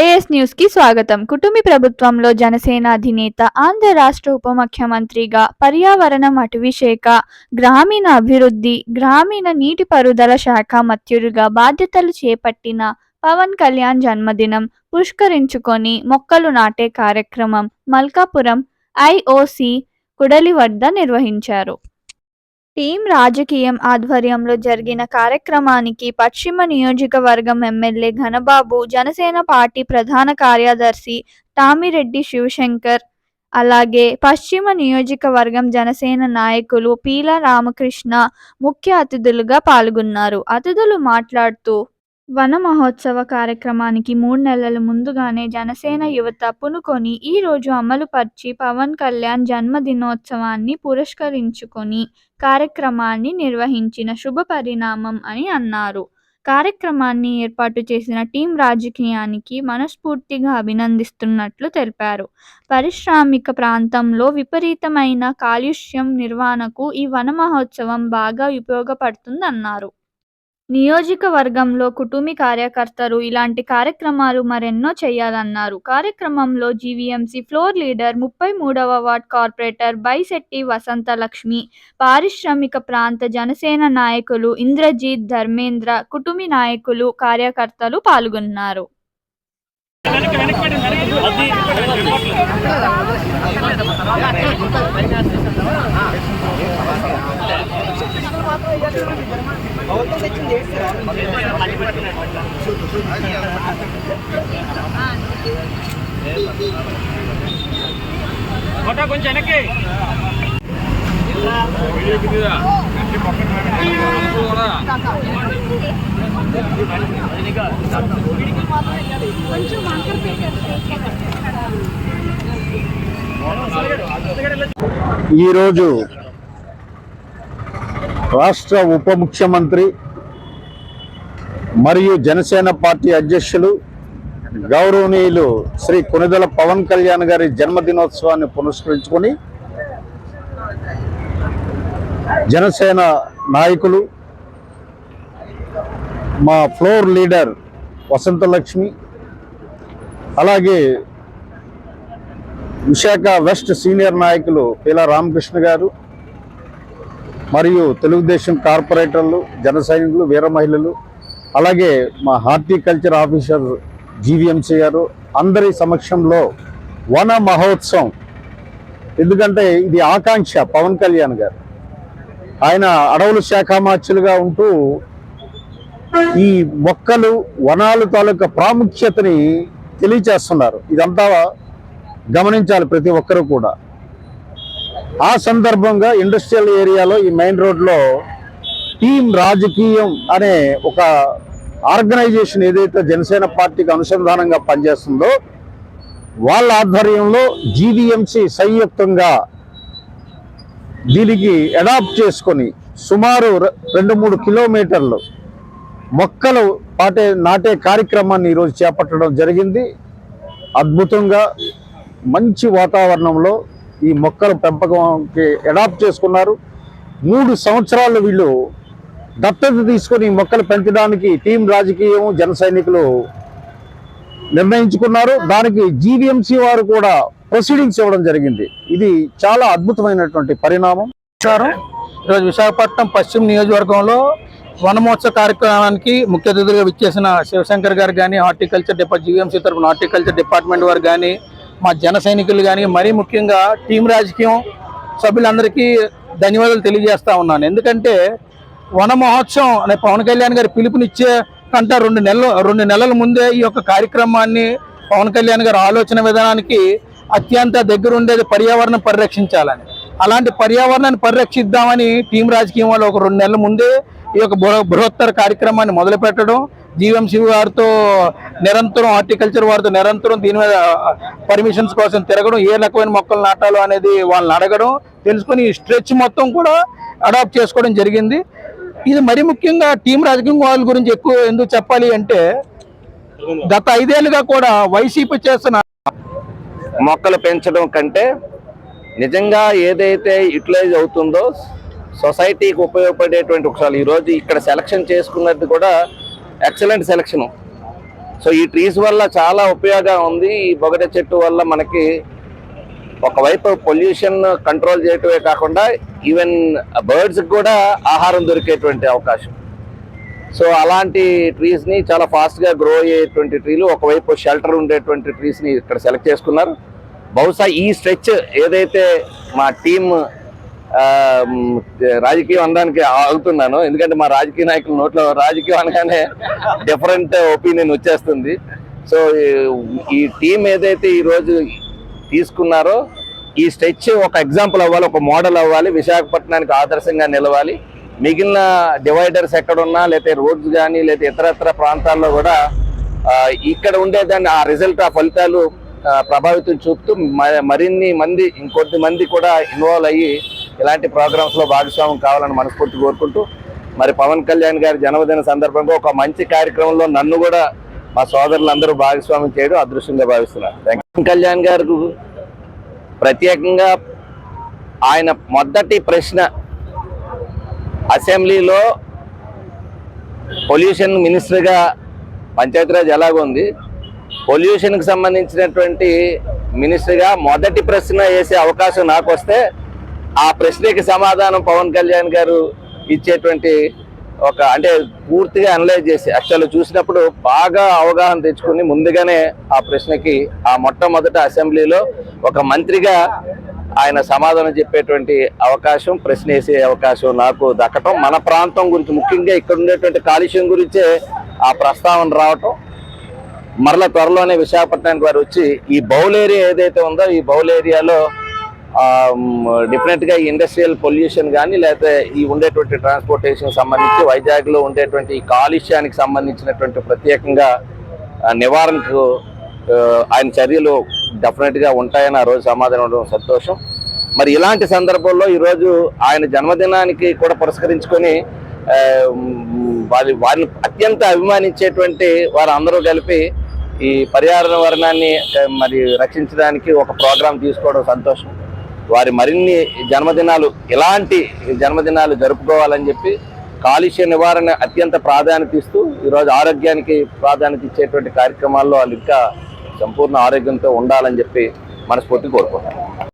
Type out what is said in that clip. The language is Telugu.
ఏఎస్ న్యూస్కి స్వాగతం. కుటుంబీ ప్రభుత్వంలో జనసేన అధినేత ఆంధ్ర రాష్ట్ర ఉప ముఖ్యమంత్రిగా పర్యావరణం అటవీ శాఖ గ్రామీణ అభివృద్ధి గ్రామీణ నీటిపారుదల శాఖ మత్యురుగా బాధ్యతలు చేపట్టిన పవన్ కళ్యాణ్ జన్మదినం పుష్కరించుకొని మొక్కలు నాటే కార్యక్రమం మల్కాపురం ఐఓసి కుడలి వద్ద నిర్వహించారు. టీం రాజకీయం ఆధ్వర్యంలో జరిగిన కార్యక్రమానికి పశ్చిమ నియోజకవర్గం ఎమ్మెల్యే ఘనబాబు జనసేన పార్టీ ప్రధాన కార్యదర్శి తామిరెడ్డి శివశంకర్ అలాగే పశ్చిమ నియోజకవర్గం జనసేన నాయకులు పీల రామకృష్ణ ముఖ్య అతిథులుగా పాల్గొన్నారు. అతిథులు మాట్లాడుతూ వన మహోత్సవ కార్యక్రమానికి మూడు నెలల ముందుగానే జనసేన యువత పునుకొని ఈ రోజు అమలుపర్చి పవన్ కళ్యాణ్ జన్మదినోత్సవాన్ని పురస్కరించుకొని కార్యక్రమాన్ని నిర్వహించిన శుభ పరిణామం అని అన్నారు. కార్యక్రమాన్ని ఏర్పాటు చేసిన టీం రాజకీయానికి మనస్ఫూర్తిగా అభినందిస్తున్నట్లు తెలిపారు. పారిశ్రామిక ప్రాంతంలో విపరీతమైన కాలుష్యం నిర్వహణకు ఈ వన మహోత్సవం బాగా ఉపయోగపడుతుందన్నారు. నియోజకవర్గంలో కుటుమి కార్యకర్తలు ఇలాంటి కార్యక్రమాలు మరెన్నో చేయాలన్నారు. కార్యక్రమంలో జీవీఎంసీ ఫ్లోర్ లీడర్ ముప్పై మూడవ వార్డ్ కార్పొరేటర్ బైశెట్టి వసంతలక్ష్మి పారిశ్రామిక ప్రాంత జనసేన నాయకులు ఇంద్రజిత్ ధర్మేంద్ర కుటుమి నాయకులు కార్యకర్తలు పాల్గొన్నారు. కొంచెం వెనక్కి ఈరోజు రాష్ట్ర ఉప ముఖ్యమంత్రి మరియు జనసేన పార్టీ అధ్యక్షులు గౌరవనీయులు శ్రీ కొనిదల పవన్ కళ్యాణ్ గారి జన్మదినోత్సవాన్ని పురస్కరించుకొని జనసేన నాయకులు మా ఫ్లోర్ లీడర్ వసంతలక్ష్మి అలాగే విశాఖ వెస్ట్ సీనియర్ నాయకులు పీలా రామకృష్ణ గారు మరియు తెలుగుదేశం కార్పొరేటర్లు జన సైనికులు వీర మహిళలు అలాగే మా హార్టికల్చర్ ఆఫీసర్ జీవీఎంసీ గారు అందరి సమక్షంలో వన మహోత్సవం. ఎందుకంటే ఇది ఆకాంక్ష పవన్ కళ్యాణ్ గారు. ఆయన అడవుల శాఖ మార్చులుగా ఉంటూ ఈ మొక్కలు వనాలు తాలూకా ప్రాముఖ్యతని తెలియచేస్తున్నారు. ఇదంతా గమనించాలి ప్రతి ఒక్కరూ కూడా. ఆ సందర్భంగా ఇండస్ట్రియల్ ఏరియాలో ఈ మెయిన్ రోడ్లో టీం రాజకీయం అనే ఒక ఆర్గనైజేషన్ ఏదైతే జనసేన పార్టీకి అనుసంధానంగా పనిచేస్తుందో వాళ్ళ ఆధ్వర్యంలో జీవీఎంసీ సంయుక్తంగా దీనికి అడాప్ట్ చేసుకొని సుమారు రెండు మూడు కిలోమీటర్లు మొక్కలు పాటే నాటే కార్యక్రమాన్ని ఈరోజు చేపట్టడం జరిగింది. అద్భుతంగా మంచి వాతావరణంలో ఈ మొక్కల పెంపకంకి అడాప్ట్ చేసుకున్నారు. మూడు సంవత్సరాలు వీళ్ళు దత్తత తీసుకొని మొక్కలు పెంచడానికి టీం రాజకీయం జన సైనికులు నిర్ణయించుకున్నారు. దానికి జీవీఎంసీ వారు కూడా ప్రొసీడింగ్స్ ఇవ్వడం జరిగింది. ఇది చాలా అద్భుతమైనటువంటి పరిణామం. ఈరోజు విశాఖపట్నం పశ్చిమ నియోజకవర్గంలో వనమహోత్సవ కార్యక్రమానికి ముఖ్య అతిథులుగా విచ్చేసిన శివశంకర్ గారు కానీ హార్టికల్చర్ డిపార్ట్ జీవీఎంసీ తరఫున హార్టికల్చర్ డిపార్ట్మెంట్ వారు కానీ మా జన సైనికులు కానీ మరీ ముఖ్యంగా టీం రాజకీయం సభ్యులందరికీ ధన్యవాదాలు తెలియజేస్తా ఉన్నాను. ఎందుకంటే వన మహోత్సవం అనే పవన్ కళ్యాణ్ గారి పిలుపునిచ్చే కంటే రెండు నెలలు రెండు నెలల ముందే ఈ యొక్క కార్యక్రమాన్ని పవన్ కళ్యాణ్ గారి ఆలోచన విధానానికి అత్యంత దగ్గరుండేది పర్యావరణం పరిరక్షించాలని. అలాంటి పర్యావరణాన్ని పరిరక్షిద్దామని టీం రాజకీయం వాళ్ళు ఒక రెండు నెలల ముందే ఈ యొక్క బృహ- బృహత్తర కార్యక్రమాన్ని మొదలుపెట్టడం జీవం శివ వారితో నిరంతరం హార్టికల్చర్ వారితో నిరంతరం దీని మీద పర్మిషన్స్ కోసం తిరగడం ఏ రకమైన మొక్కలు నాటాలో అనేది వాళ్ళని అడగడం తెలుసుకొని స్ట్రెచ్ మొత్తం కూడా అడాప్ట్ చేసుకోవడం జరిగింది. ఇది మరి ముఖ్యంగా టీం రాజకీయం వాళ్ళ గురించి ఎక్కువ ఎందుకు చెప్పాలి అంటే గత ఐదేళ్ళుగా కూడా వైసీపీ చేస్తున్న మొక్కలు పెంచడం కంటే నిజంగా ఏదైతే యూటిలైజ్ అవుతుందో సొసైటీకి ఉపయోగపడేటువంటి ఒకసారి ఈరోజు ఇక్కడ సెలక్షన్ చేసుకున్నది కూడా ఎక్సలెంట్ సెలక్షన్. సో ఈ ట్రీస్ వల్ల చాలా ఉపయోగం ఉంది. ఈ బొగట చెట్టు వల్ల మనకి ఒకవైపు పొల్యూషన్ కంట్రోల్ చేయటమే కాకుండా ఈవెన్ బర్డ్స్ కూడా ఆహారం దొరికేటువంటి అవకాశం. సో అలాంటి ట్రీస్ని చాలా ఫాస్ట్గా గ్రో అయ్యేటువంటి ట్రీలు ఒకవైపు షెల్టర్ ఉండేటువంటి ట్రీస్ని ఇక్కడ సెలెక్ట్ చేసుకున్నారు. బహుశా ఈ స్ట్రెచ్ ఏదైతే మా టీమ్ రాజకీయం అనడానికి ఆగుతున్నాను ఎందుకంటే మా రాజకీయ నాయకుల నోట్లో రాజకీయం అనగానే డిఫరెంట్ ఒపీనియన్ వచ్చేస్తుంది. సో ఈ టీం ఏదైతే ఈరోజు తీసుకున్నారో ఈ స్ట్రెచ్ ఒక ఎగ్జాంపుల్ అవ్వాలి ఒక మోడల్ అవ్వాలి విశాఖపట్నానికి ఆదర్శంగా నిలవాలి. మిగిలిన డివైడర్స్ ఎక్కడున్నా లేకపోతే రోడ్స్ కానీ లేకపోతే ఇతరత్ర ప్రాంతాల్లో కూడా ఇక్కడ ఉండేదాన్ని ఆ రిజల్ట్ ఆ ఫలితాలు ప్రభావితం చూపుతూ మరిన్ని మంది ఇంకొద్ది మంది కూడా ఇన్వాల్వ్ అయ్యి ఇలాంటి ప్రోగ్రామ్స్లో భాగస్వామ్యం కావాలని మనస్ఫూర్తి కోరుకుంటూ మరి పవన్ కళ్యాణ్ గారి జన్మదిన సందర్భంగా ఒక మంచి కార్యక్రమంలో నన్ను కూడా మా సోదరులందరూ భాగస్వామ్యం చేయడం అదృష్టంగా భావిస్తున్నారు పవన్ కళ్యాణ్ గారు ప్రత్యేకంగా ఆయన మొదటి ప్రశ్న అసెంబ్లీలో పొల్యూషన్ మినిస్టర్గా పంచాయతీరాజ్ ఎలాగుంది? పొల్యూషన్కి సంబంధించినటువంటి మినిస్టర్గా మొదటి ప్రశ్న వేసే అవకాశం నాకు వస్తే ఆ ప్రశ్నకి సమాధానం పవన్ కళ్యాణ్ గారు ఇచ్చేటువంటి ఒక అంటే పూర్తిగా అనలైజ్ చేసి యాక్చువల్ చూసినప్పుడు బాగా అవగాహన తెచ్చుకుని ముందుగానే ఆ ప్రశ్నకి ఆ మొట్టమొదట అసెంబ్లీలో ఒక మంత్రిగా ఆయన సమాధానం చెప్పేటువంటి అవకాశం ప్రశ్న వేసే అవకాశం నాకు దక్కటం. మన ప్రాంతం గురించి ముఖ్యంగా ఇక్కడ ఉండేటువంటి కాలుష్యం గురించే ఆ ప్రస్తావన రావటం. మరలా త్వరలోనే విశాఖపట్నానికి వారు వచ్చి ఈ బౌల్ ఏరియా ఏదైతే ఉందో ఈ బౌల్ ఏరియాలో డెఫినెట్గా ఇండస్ట్రియల్ పొల్యూషన్ కానీ లేకపోతే ఈ ఉండేటువంటి ట్రాన్స్పోర్టేషన్ సంబంధించి వైజాగ్లో ఉండేటువంటి ఈ కాలుష్యానికి సంబంధించినటువంటి ప్రత్యేకంగా నివారణకు ఆయన చర్యలు డెఫినెట్గా ఉంటాయని ఆ రోజు సమాధానం ఉండడం సంతోషం. మరి ఇలాంటి సందర్భంలో ఈరోజు ఆయన జన్మదినానికి కూడా పురస్కరించుకొని వారి వారిని అత్యంత అభిమానించేటువంటి వారు అందరూ కలిపి ఈ పర్యావరణ వర్ణాన్ని మరి రక్షించడానికి ఒక ప్రోగ్రాం తీసుకోవడం సంతోషం. వారి మరిన్ని జన్మదినాలు ఇలాంటి జన్మదినాలు జరుపుకోవాలని చెప్పి కాలుష్య నివారణ అత్యంత ప్రాధాన్యత ఇస్తూ ఈరోజు ఆరోగ్యానికి ప్రాధాన్యత ఇచ్చేటువంటి కార్యక్రమాల్లో వాళ్ళు ఇంకా సంపూర్ణ ఆరోగ్యంతో ఉండాలని చెప్పి మనస్ఫూర్తి కోరుకుంటాను